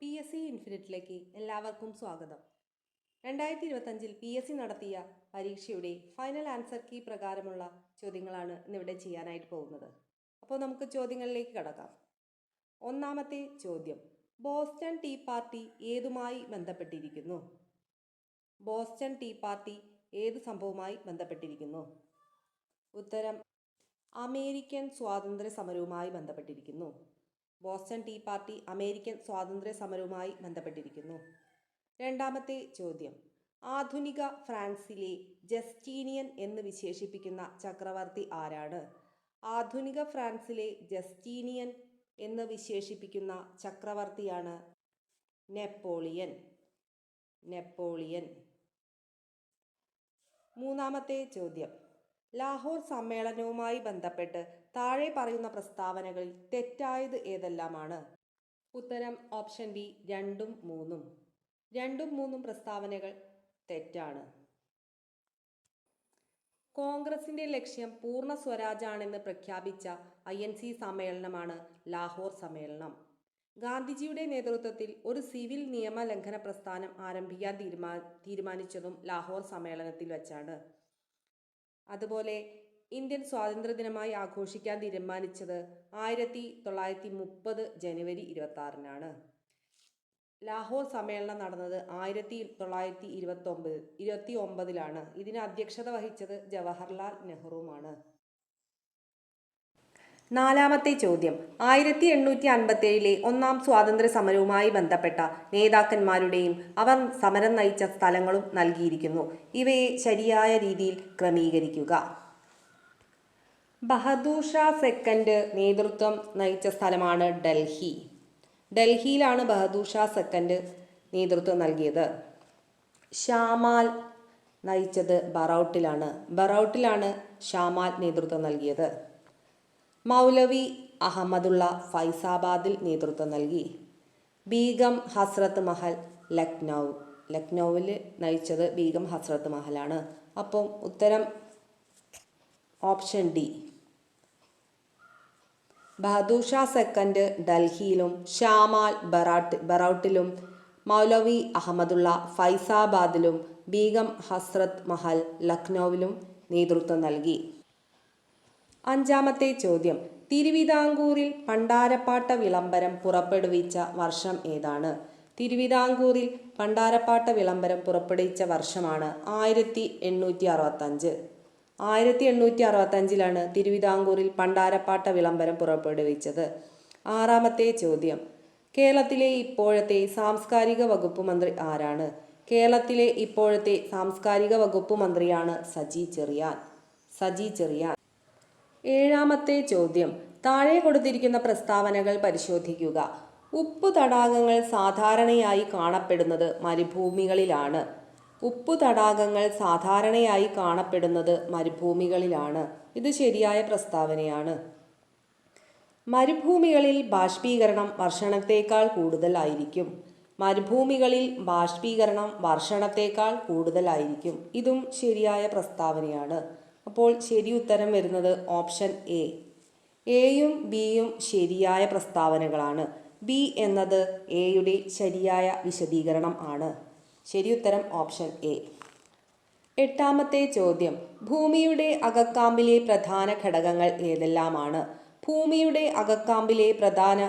P S C ഇൻഫിനിറ്റിലേക്ക് എല്ലാവർക്കും സ്വാഗതം. രണ്ടായിരത്തി ഇരുപത്തഞ്ചിൽ പി എസ് സി നടത്തിയ പരീക്ഷയുടെ ഫൈനൽ ആൻസർ കീ പ്രകാരമുള്ള ചോദ്യങ്ങളാണ് ഇന്നിവിടെ ചെയ്യാനായിട്ട് പോകുന്നത്. അപ്പോൾ നമുക്ക് ചോദ്യങ്ങളിലേക്ക് കടക്കാം. ഒന്നാമത്തെ ചോദ്യം. ബോസ്റ്റൺ ടീ പാർട്ടി ഏതുമായി ബന്ധപ്പെട്ടിരിക്കുന്നു? ബോസ്റ്റൺ ടീ പാർട്ടി ഏത് സംഭവവുമായി ബന്ധപ്പെട്ടിരിക്കുന്നു? ഉത്തരം. അമേരിക്കൻ സ്വാതന്ത്ര്യ സമരവുമായി ബന്ധപ്പെട്ടിരിക്കുന്നു. ബോസ്റ്റൺ ടീ പാർട്ടി അമേരിക്കൻ സ്വാതന്ത്ര്യ സമരവുമായി ബന്ധപ്പെട്ടിരിക്കുന്നു. രണ്ടാമത്തെ ചോദ്യം. ആധുനിക ഫ്രാൻസിലെ ജസ്റ്റീനിയൻ എന്ന് വിശേഷിപ്പിക്കുന്ന ചക്രവർത്തി ആരാണ്? ആധുനിക ഫ്രാൻസിലെ ജസ്റ്റീനിയൻ എന്ന് വിശേഷിപ്പിക്കുന്ന ചക്രവർത്തിയാണ് നെപ്പോളിയൻ. നെപ്പോളിയൻ. മൂന്നാമത്തെ ചോദ്യം. ലാഹോർ സമ്മേളനവുമായി ബന്ധപ്പെട്ട് താഴെ പറയുന്ന പ്രസ്താവനകളിൽ തെറ്റായത് ഏതെല്ലാമാണ്? ഉത്തരം ഓപ്ഷൻ ബി രണ്ടും മൂന്നും. രണ്ടും മൂന്നും പ്രസ്താവനകൾ തെറ്റാണ്. കോൺഗ്രസിന്റെ ലക്ഷ്യം പൂർണ സ്വരാജാണെന്ന് പ്രഖ്യാപിച്ച ഐ എൻ സി സമ്മേളനമാണ് ലാഹോർ സമ്മേളനം. ഗാന്ധിജിയുടെ നേതൃത്വത്തിൽ ഒരു സിവിൽ നിയമ ലംഘന പ്രസ്ഥാനം ആരംഭിക്കാൻ തീരുമാ തീരുമാനിച്ചതും ലാഹോർ സമ്മേളനത്തിൽ വെച്ചാണ്. അതുപോലെ ഇന്ത്യൻ സ്വാതന്ത്ര്യ ദിനമായി ആഘോഷിക്കാൻ തീരുമാനിച്ചത് ആയിരത്തി തൊള്ളായിരത്തി മുപ്പത് ജനുവരി ഇരുപത്തി ആറിനാണ് ലാഹോർ സമ്മേളനം നടന്നത് ആയിരത്തി തൊള്ളായിരത്തി ഇരുപത്തി ഒമ്പത് ഇരുപത്തി ഒമ്പതിലാണ്. ഇതിന് അധ്യക്ഷത വഹിച്ചത് ജവഹർലാൽ നെഹ്റുവുമാണ്. നാലാമത്തെ ചോദ്യം. ആയിരത്തി എണ്ണൂറ്റി അൻപത്തേഴിലെ ഒന്നാം സ്വാതന്ത്ര്യ സമരവുമായി ബന്ധപ്പെട്ട നേതാക്കന്മാരുടെയും അവർ സമരം നയിച്ച സ്ഥലങ്ങളും നൽകിയിരിക്കുന്നു. ഇവയെ ശരിയായ രീതിയിൽ ക്രമീകരിക്കുക. ബഹദൂർ ഷാ സെക്കൻഡ് നേതൃത്വം നയിച്ച സ്ഥലമാണ് ഡൽഹി. ഡൽഹിയിലാണ് ബഹദൂർ ഷാ സെക്കൻഡ് നേതൃത്വം നൽകിയത്. ഷാമാൽ നയിച്ചത് ബറൌട്ടിലാണ്. ബറൌട്ടിലാണ് ഷാമാൽ നേതൃത്വം നൽകിയത്. മൗലവി അഹമ്മദുള്ള ഫൈസാബാദിൽ നേതൃത്വം നൽകി. ബീഗം ഹസ്രത്ത് മഹൽ ലക്നൗ. ലക്നൗവിൽ നയിച്ചത് ബീഗം ഹസ്രത്ത് മഹലാണ്. അപ്പം ഉത്തരം ഓപ്ഷൻ ഡി. ബഹദൂഷ സെക്കൻഡ് ഡൽഹിയിലും ഷാമാൽ ബറാട്ട് ബറൌട്ടിലും മൗലവി അഹമ്മദുള്ള ഫൈസാബാദിലും ബീഗം ഹസ്രത് മഹൽ ലക്നൌവിലും നേതൃത്വം നൽകി. അഞ്ചാമത്തെ ചോദ്യം. തിരുവിതാംകൂറിൽ പണ്ടാരപ്പാട്ട വിളംബരം പുറപ്പെടുവിച്ച വർഷം ഏതാണ്? തിരുവിതാംകൂറിൽ പണ്ടാരപ്പാട്ട വിളംബരം പുറപ്പെടുവിച്ച വർഷമാണ് ആയിരത്തി എണ്ണൂറ്റി അറുപത്തഞ്ച്. ആയിരത്തി എണ്ണൂറ്റി അറുപത്തഞ്ചിലാണ് തിരുവിതാംകൂറിൽ പണ്ടാരപ്പാട്ട വിളംബരം പുറപ്പെടുവിച്ചത്. ആറാമത്തെ ചോദ്യം. കേരളത്തിലെ ഇപ്പോഴത്തെ സാംസ്കാരിക വകുപ്പ് മന്ത്രി ആരാണ്? കേരളത്തിലെ ഇപ്പോഴത്തെ സാംസ്കാരിക വകുപ്പ് മന്ത്രിയാണ് സജി ചെറിയാൻ. സജി ചെറിയാൻ. ഏഴാമത്തെ ചോദ്യം. താഴെ കൊടുത്തിരിക്കുന്ന പ്രസ്താവനകൾ പരിശോധിക്കുക. ഉപ്പു തടാകങ്ങൾ സാധാരണയായി കാണപ്പെടുന്നത് മരുഭൂമികളിലാണ്. ഉപ്പു തടാകങ്ങൾ സാധാരണയായി കാണപ്പെടുന്നത് മരുഭൂമികളിലാണ്. ഇത് ശരിയായ പ്രസ്താവനയാണ്. മരുഭൂമികളിൽ ബാഷ്പീകരണം വർഷണത്തേക്കാൾ കൂടുതലായിരിക്കും. മരുഭൂമികളിൽ ബാഷ്പീകരണം വർഷണത്തേക്കാൾ കൂടുതലായിരിക്കും. ഇതും ശരിയായ പ്രസ്താവനയാണ്. അപ്പോൾ ശരി ഉത്തരം വരുന്നത് ഓപ്ഷൻ എ. എയും ബിയും ശരിയായ പ്രസ്താവനകളാണ്. ബി എന്നത് എയുടെ ശരിയായ വിശദീകരണം ആണ്. ശരി ഉത്തരം ഓപ്ഷൻ എ. എട്ടാമത്തെ ചോദ്യം. ഭൂമിയുടെ അകക്കാമ്പിലെ പ്രധാന ഘടകങ്ങൾ ഏതെല്ലാമാണ്? ഭൂമിയുടെ അകക്കാമ്പിലെ പ്രധാന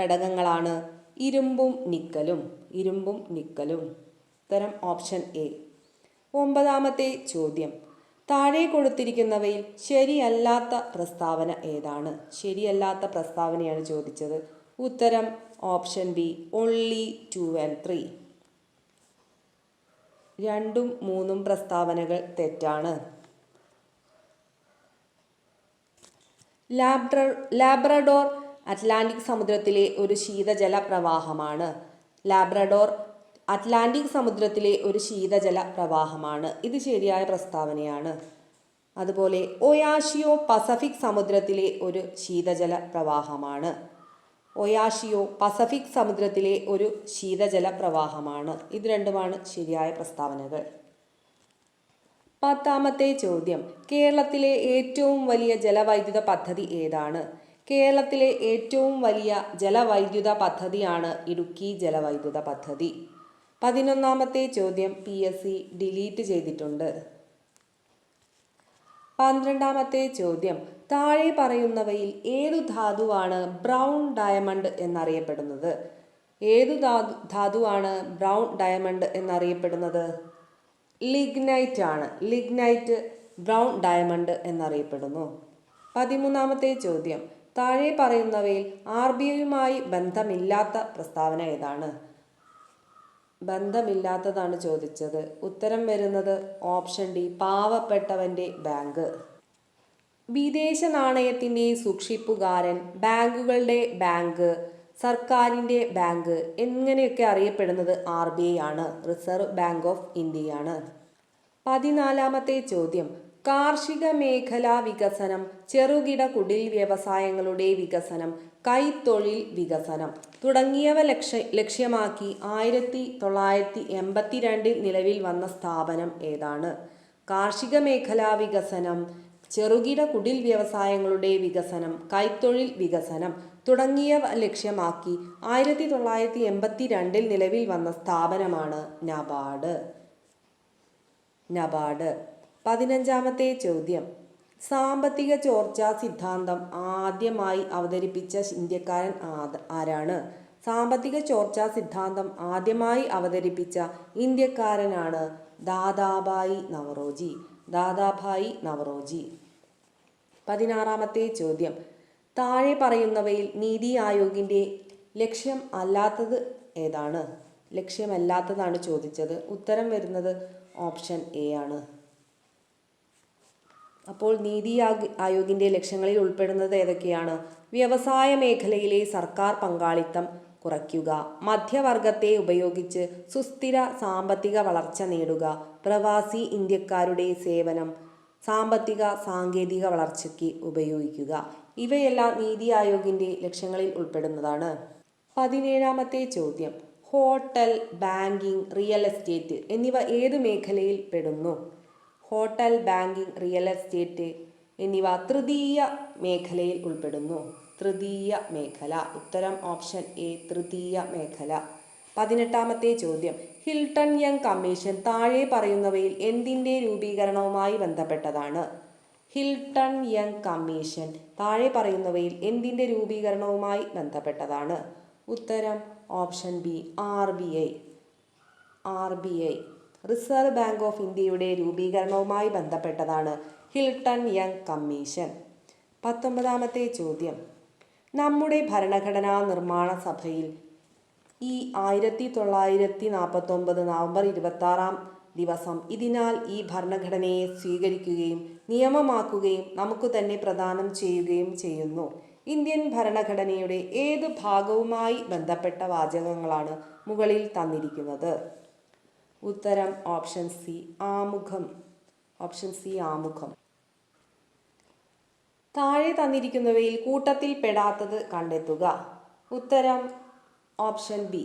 ഘടകങ്ങളാണ് ഇരുമ്പും നിക്കലും. ഇരുമ്പും നിക്കലും. ഉത്തരം ഓപ്ഷൻ എ. ഒമ്പതാമത്തെ ചോദ്യം. താഴെ കൊടുത്തിരിക്കുന്നവയിൽ ശരിയല്ലാത്ത പ്രസ്താവന ഏതാണ്? ശരിയല്ലാത്ത പ്രസ്താവനയാണ് ചോദിച്ചത്. ഉത്തരം option B only two and three രണ്ടും മൂന്നും പ്രസ്താവനകൾ തെറ്റാണ്. ലാബ്ര ലാബ്രഡോർ അറ്റ്ലാന്റിക് സമുദ്രത്തിലെ ഒരു ശീതജല പ്രവാഹമാണ് ലാബ്രഡോർ അറ്റ്ലാന്റിക് സമുദ്രത്തിലെ ഒരു ശീതജല പ്രവാഹമാണ്. ഇത് ശരിയായ പ്രസ്താവനയാണ്. അതുപോലെ ഒയാഷിയോ പസഫിക് സമുദ്രത്തിലെ ഒരു ശീതജല പ്രവാഹമാണ്. ഒയാഷിയോ പസഫിക് സമുദ്രത്തിലെ ഒരു ശീതജല പ്രവാഹമാണ്. ഇത് രണ്ടുമാണ് ശരിയായ പ്രസ്താവനകൾ. പത്താമത്തെ ചോദ്യം. കേരളത്തിലെ ഏറ്റവും വലിയ ജലവൈദ്യുത പദ്ധതി ഏതാണ്? കേരളത്തിലെ ഏറ്റവും വലിയ ജലവൈദ്യുത പദ്ധതിയാണ് ഇടുക്കി ജലവൈദ്യുത പദ്ധതി. പതിനൊന്നാമത്തെ ചോദ്യം പി എസ് സി ഡിലീറ്റ് ചെയ്തിട്ടുണ്ട്. പന്ത്രണ്ടാമത്തെ ചോദ്യം താഴെ പറയുന്നവയിൽ ഏതു ധാതുവാണ് ബ്രൗൺ ഡയമണ്ട് എന്നറിയപ്പെടുന്നത്? ഏതു ധാതു ധാതുവാണ് ബ്രൗൺ ഡയമണ്ട് എന്നറിയപ്പെടുന്നത്? ലിഗ്നൈറ്റ് ആണ്. ലിഗ്നൈറ്റ് ബ്രൗൺ ഡയമണ്ട് എന്നറിയപ്പെടുന്നു. പതിമൂന്നാമത്തെ ചോദ്യം താഴെ പറയുന്നവയിൽ ആർ ബി ഐയുമായി ബന്ധമില്ലാത്ത പ്രസ്താവന ഏതാണ്? ബന്ധമില്ലാത്തതാണ് ചോദിച്ചത്. ഉത്തരം വരുന്നത് ഓപ്ഷൻ ഡി പാവപ്പെട്ടവന്റെ ബാങ്ക്. വിദേശ നാണയത്തിന്റെ സൂക്ഷിപ്പുകാരൻ ബാങ്കുകളുടെ ബാങ്ക് സർക്കാരിന്റെ ബാങ്ക് എങ്ങനെയൊക്കെ അറിയപ്പെടുന്നത് ആർ ബി ഐ ആണ്. റിസർവ് ബാങ്ക് ഓഫ് ഇന്ത്യയാണ്. പതിനാലാമത്തെ ചോദ്യം. കാർഷിക മേഖലാ വികസനം ചെറുകിട കുടിൽ വ്യവസായങ്ങളുടെ വികസനം കൈത്തൊഴിൽ വികസനം തുടങ്ങിയവ ലക്ഷ്യ ലക്ഷ്യമാക്കി ആയിരത്തി തൊള്ളായിരത്തി എൺപത്തിരണ്ടിൽ നിലവിൽ വന്ന സ്ഥാപനം ഏതാണ്? കാർഷിക മേഖലാ വികസനം ചെറുകിട കുടിൽ വ്യവസായങ്ങളുടെ വികസനം കൈത്തൊഴിൽ വികസനം തുടങ്ങിയവ ലക്ഷ്യമാക്കി ആയിരത്തി തൊള്ളായിരത്തി എൺപത്തി രണ്ടിൽ നിലവിൽ വന്ന സ്ഥാപനമാണ് നബാർഡ്. നബാർഡ്. പതിനഞ്ചാമത്തെ ചോദ്യം. സാമ്പത്തിക ചോർച്ചാ സിദ്ധാന്തം ആദ്യമായി അവതരിപ്പിച്ച ഇന്ത്യക്കാരൻ ആരാണ്? സാമ്പത്തിക ചോർച്ചാ സിദ്ധാന്തം ആദ്യമായി അവതരിപ്പിച്ച ഇന്ത്യക്കാരനാണ് ദാദാബായി നവറോജി. ദാദാഭായി നവറോജി. പതിനാറാമത്തെ ചോദ്യം. താഴെ പറയുന്നവയിൽ നീതി ആയോഗിന്റെ ലക്ഷ്യം അല്ലാത്തത് ഏതാണ്? ലക്ഷ്യമല്ലാത്തതാണ് ചോദിച്ചത്. ഉത്തരം വരുന്നത് ഓപ്ഷൻ എ ആണ്. അപ്പോൾ നീതി ആയോഗിന്റെ ലക്ഷ്യങ്ങളിൽ ഉൾപ്പെടുന്നത് ഏതൊക്കെയാണ്? വ്യവസായ മേഖലയിലെ സർക്കാർ പങ്കാളിത്തം കുറയ്ക്കുക. മധ്യവർഗത്തെ ഉപയോഗിച്ച് സുസ്ഥിര സാമ്പത്തിക വളർച്ച നേടുക. പ്രവാസി ഇന്ത്യക്കാരുടെ സേവനം സാമ്പത്തിക സാങ്കേതിക വളർച്ചയ്ക്ക് ഉപയോഗിക്കുക. ഇവയെല്ലാം നീതി ആയോഗിന്റെ ലക്ഷ്യങ്ങളിൽ ഉൾപ്പെടുന്നതാണ്. പതിനേഴാമത്തെ ചോദ്യം. ഹോട്ടൽ ബാങ്കിംഗ് റിയൽ എസ്റ്റേറ്റ് എന്നിവ ഏത് മേഖലയിൽ പെടുന്നു? ഹോട്ടൽ ബാങ്കിംഗ് റിയൽ എസ്റ്റേറ്റ് എന്നിവ തൃതീയ മേഖലയിൽ ഉൾപ്പെടുന്നു. തൃതീയ മേഖല. ഉത്തരം ഓപ്ഷൻ എ തൃതീയ മേഖല. പതിനെട്ടാമത്തെ ചോദ്യം. ഹിൽട്ടൺ യങ് കമ്മീഷൻ താഴെ പറയുന്നവയിൽ എന്തിന്റെ രൂപീകരണവുമായി ബന്ധപ്പെട്ടതാണ്? ഹിൽട്ടൺ യങ് കമ്മീഷൻ താഴെ പറയുന്നവയിൽ എന്തിന്റെ രൂപീകരണവുമായി ബന്ധപ്പെട്ടതാണ്? ഉത്തരം option B R B I. R B I. Reserve bank of ഇന്ത്യയുടെ രൂപീകരണവുമായി ബന്ധപ്പെട്ടതാണ് ഹിൽട്ടൺ യങ് കമ്മീഷൻ. പത്തൊമ്പതാമത്തെ ചോദ്യം. നമ്മുടെ ഭരണഘടനാ നിർമ്മാണ സഭയിൽ ഈ ആയിരത്തി തൊള്ളായിരത്തി നാൽപ്പത്തൊമ്പത് നവംബർ ഇരുപത്താറാം ദിവസം ഇതിനാൽ ഈ ഭരണഘടനയെ സ്വീകരിക്കുകയും നിയമമാക്കുകയും നമുക്ക് തന്നെ പ്രദാനം ചെയ്യുകയും ചെയ്യുന്നു. ഇന്ത്യൻ ഭരണഘടനയുടെ ഏത് ഭാഗവുമായി ബന്ധപ്പെട്ട വാചകങ്ങളാണ് മുകളിൽ തന്നിരിക്കുന്നത്? ഉത്തരം ഓപ്ഷൻ സി ആമുഖം. ഓപ്ഷൻ സി ആമുഖം. താഴെ തന്നിരിക്കുന്നവയിൽ കൂട്ടത്തിൽ പെടാത്തത് കണ്ടെത്തുക. ഉത്തരം ഓപ്ഷൻ ബി.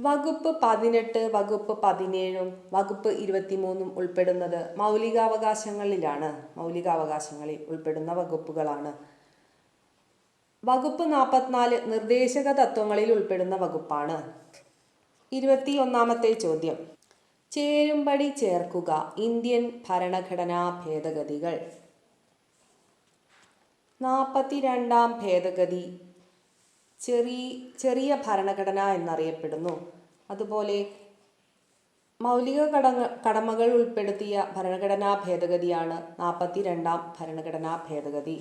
വകുപ്പ് പതിനെട്ട് വകുപ്പ് പതിനേഴും വകുപ്പ് ഇരുപത്തിമൂന്നും ഉൾപ്പെടുന്നത് മൗലികാവകാശങ്ങളിലാണ്. മൗലികാവകാശങ്ങളിൽ ഉൾപ്പെടുന്ന വകുപ്പുകളാണ്. വകുപ്പ് നാൽപ്പത്തിനാല് നിർദ്ദേശക തത്വങ്ങളിൽ ഉൾപ്പെടുന്ന വകുപ്പാണ്. ഇരുപത്തി ഒന്നാമത്തെ ചോദ്യം. ചേരുംപടി ചേർക്കുക ഇന്ത്യൻ ഭരണഘടനാ ഭേദഗതികൾ. നാൽപ്പത്തിരണ്ടാം ഭേദഗതി ചെറിയ ചെറിയ ഭരണഘടന എന്നറിയപ്പെടുന്നു. അതുപോലെ മൗലിക കടങ്ങ കടമകൾ ഉൾപ്പെടുത്തിയ ഭരണഘടനാ ഭേദഗതിയാണ് നാൽപ്പത്തി രണ്ടാം ഭരണഘടനാ ഭേദഗതി.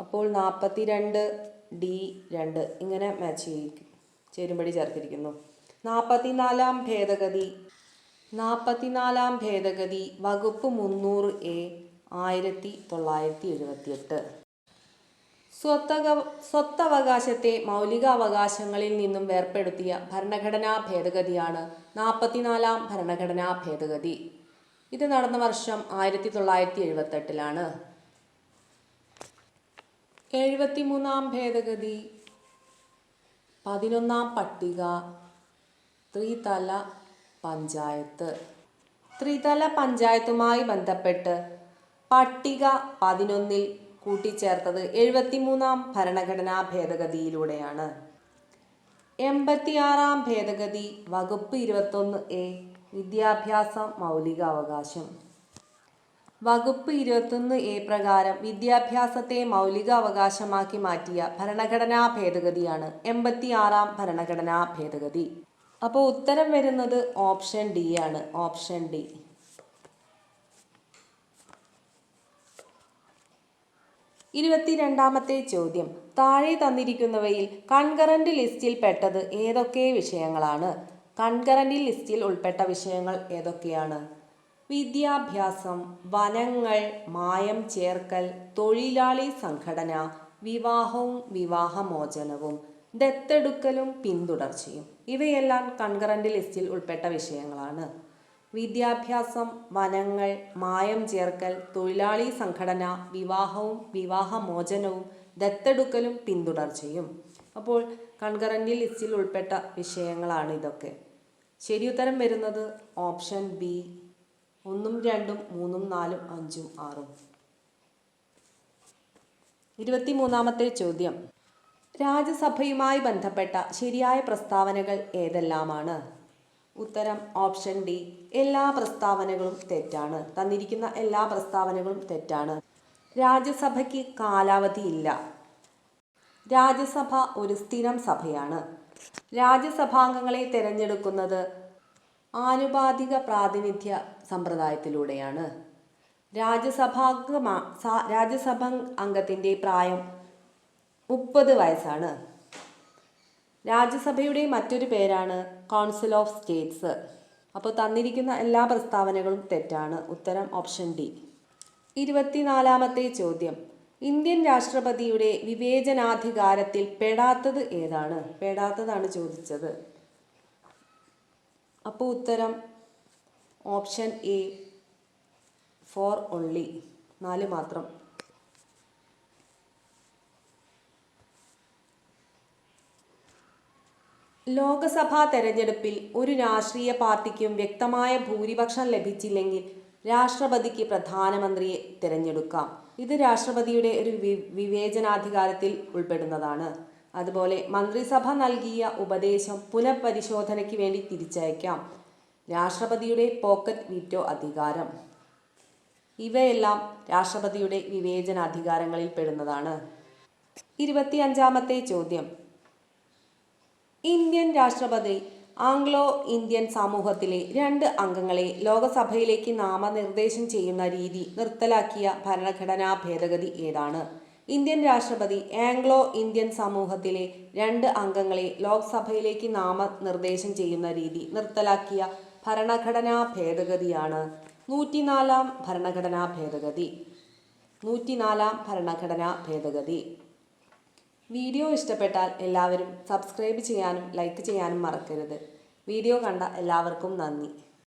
അപ്പോൾ നാൽപ്പത്തി രണ്ട് ഡി രണ്ട് ഇങ്ങനെ മാച്ച് ചെയ്യിക്കും. ചേരുംപടി ചേർത്തിരിക്കുന്നു. നാൽപ്പത്തിനാലാം ഭേദഗതി. നാൽപ്പത്തിനാലാം ഭേദഗതി വകുപ്പ് മുന്നൂറ് എ ആയിരത്തി തൊള്ളായിരത്തി എഴുപത്തിയെട്ട്. സ്വത്തക സ്വത്തവകാശത്തെ മൗലികാവകാശങ്ങളിൽ നിന്നും വേർപ്പെടുത്തിയ ഭരണഘടനാ ഭേദഗതിയാണ് നാൽപ്പത്തിനാലാം ഭരണഘടനാ ഭേദഗതി. ഇത് നടന്ന വർഷം ആയിരത്തി തൊള്ളായിരത്തി എഴുപത്തെട്ടിലാണ്. എഴുപത്തിമൂന്നാം ഭേദഗതി. പതിനൊന്നാം പട്ടിക. ത്രിതല പഞ്ചായത്ത്. ത്രിതല പഞ്ചായത്തുമായി ബന്ധപ്പെട്ട് പട്ടിക പതിനൊന്നിൽ കൂട്ടിച്ചേർത്തത് എഴുപത്തിമൂന്നാം ഭരണഘടനാ ഭേദഗതിയിലൂടെയാണ്. എൺപത്തിയാറാം ഭേദഗതി വകുപ്പ് ഇരുപത്തൊന്ന് എ വിദ്യാഭ്യാസ മൗലികാവകാശം. വകുപ്പ് ഇരുപത്തൊന്ന് എ പ്രകാരം വിദ്യാഭ്യാസത്തെ മൗലിക അവകാശമാക്കി മാറ്റിയ ഭരണഘടനാ ഭേദഗതിയാണ് എൺപത്തിയാറാം ഭരണഘടനാ ഭേദഗതി. അപ്പോൾ ഉത്തരം വരുന്നത് ഓപ്ഷൻ ഡി ആണ്. Option D. ഇരുപത്തിരണ്ടാമത്തെ ചോദ്യം. താഴെ തന്നിരിക്കുന്നവയിൽ കൺകറന്റ് ലിസ്റ്റിൽ പെട്ടത് ഏതൊക്കെ വിഷയങ്ങളാണ്? കൺകറന്റ് ലിസ്റ്റിൽ ഉൾപ്പെട്ട വിഷയങ്ങൾ ഏതൊക്കെയാണ്? വിദ്യാഭ്യാസം വനങ്ങൾ മായം ചേർക്കൽ തൊഴിലാളി സംഘടന വിവാഹവും വിവാഹമോചനവും ദത്തെടുക്കലും പിന്തുടർച്ചയും. ഇവയെല്ലാം കൺകറന്റ് ലിസ്റ്റിൽ ഉൾപ്പെട്ട വിഷയങ്ങളാണ്. വിദ്യാഭ്യാസം വനങ്ങൾ മായം ചേർക്കൽ തൊഴിലാളി സംഘടന വിവാഹവും വിവാഹമോചനവും ദത്തെടുക്കലും പിന്തുടർച്ചയും. അപ്പോൾ കൺകറന്റ് ലിസ്റ്റിൽ ഉൾപ്പെട്ട വിഷയങ്ങളാണ് ഇതൊക്കെ. ശരിയുത്തരം വരുന്നത് ഓപ്ഷൻ ബി. ഒന്നും രണ്ടും മൂന്നും നാലും അഞ്ചും ആറും. ഇരുപത്തിമൂന്നാമത്തെ ചോദ്യം. രാജ്യസഭയുമായി ബന്ധപ്പെട്ട ശരിയായ പ്രസ്താവനകൾ ഏതെല്ലാമാണ്? ഉത്തരം ഓപ്ഷൻ ഡി എല്ലാ പ്രസ്താവനകളും തെറ്റാണ്. തന്നിരിക്കുന്ന എല്ലാ പ്രസ്താവനകളും തെറ്റാണ്. രാജ്യസഭയ്ക്ക് കാലാവധി ഇല്ല. രാജ്യസഭ ഒരു സ്ഥിരം സഭയാണ്. രാജ്യസഭാംഗങ്ങളെ തിരഞ്ഞെടുക്കുന്നത് ആനുപാതിക പ്രാതിനിധ്യ സമ്പ്രദായത്തിലൂടെയാണ്. രാജ്യസഭാംഗമാ രാജ്യസഭ അംഗത്തിന്റെ പ്രായം മുപ്പത് വയസ്സാണ്. രാജ്യസഭയുടെ മറ്റൊരു പേരാണ് കൗൺസിൽ ഓഫ് സ്റ്റേറ്റ്സ് അപ്പോൾ തന്നിരിക്കുന്ന എല്ലാ പ്രസ്താവനകളും തെറ്റാണ്. ഉത്തരം ഓപ്ഷൻ ഡി. ഇരുപത്തിനാലാമത്തെ ചോദ്യം. ഇന്ത്യൻ രാഷ്ട്രപതിയുടെ വിവേചനാധികാരത്തിൽ പെടാത്തത് ഏതാണ്? പെടാത്തതാണ് ചോദിച്ചത്. അപ്പോൾ ഉത്തരം ഓപ്ഷൻ എ ഫോർ ഒൺലി നാല് മാത്രം. ലോക്സഭാ തെരഞ്ഞെടുപ്പിൽ ഒരു രാഷ്ട്രീയ പാർട്ടിക്കും വ്യക്തമായ ഭൂരിപക്ഷം ലഭിച്ചില്ലെങ്കിൽ രാഷ്ട്രപതിക്ക് പ്രധാനമന്ത്രിയെ തിരഞ്ഞെടുക്കാം. ഇത് രാഷ്ട്രപതിയുടെ ഒരു വിവേചനാധികാരത്തിൽ ഉൾപ്പെടുന്നതാണ്. അതുപോലെ മന്ത്രിസഭ നൽകിയ ഉപദേശം പുനഃപരിശോധനയ്ക്ക് വേണ്ടി തിരിച്ചയക്കാം. രാഷ്ട്രപതിയുടെ പോക്കറ്റ് വീറ്റോ അധികാരം? ഇവയെല്ലാം രാഷ്ട്രപതിയുടെ വിവേചനാധികാരങ്ങളിൽ പെടുന്നതാണ്. ഇരുപത്തിയഞ്ചാമത്തെ ചോദ്യം. ഇന്ത്യൻ രാഷ്ട്രപതി ആംഗ്ലോ ഇന്ത്യൻ സമൂഹത്തിലെ രണ്ട് അംഗങ്ങളെ ലോകസഭയിലേക്ക് നാമനിർദ്ദേശം ചെയ്യുന്ന രീതി നിർത്തലാക്കിയ ഭരണഘടനാ ഭേദഗതി ഏതാണ്? ഇന്ത്യൻ രാഷ്ട്രപതി ആംഗ്ലോ ഇന്ത്യൻ സമൂഹത്തിലെ രണ്ട് അംഗങ്ങളെ ലോക്സഭയിലേക്ക് നാമനിർദ്ദേശം ചെയ്യുന്ന രീതി നിർത്തലാക്കിയ ഭരണഘടനാ ഭേദഗതിയാണ്. നൂറ്റിനാലാം ഭരണഘടനാ ഭേദഗതി. നൂറ്റിനാലാം ഭരണഘടനാ ഭേദഗതി. വീഡിയോ ഇഷ്ടപ്പെട്ടാൽ എല്ലാവരും സബ്സ്ക്രൈബ് ചെയ്യാനും ലൈക്ക് ചെയ്യാനും മറക്കരുത്. വീഡിയോ കണ്ട എല്ലാവർക്കും നന്ദി.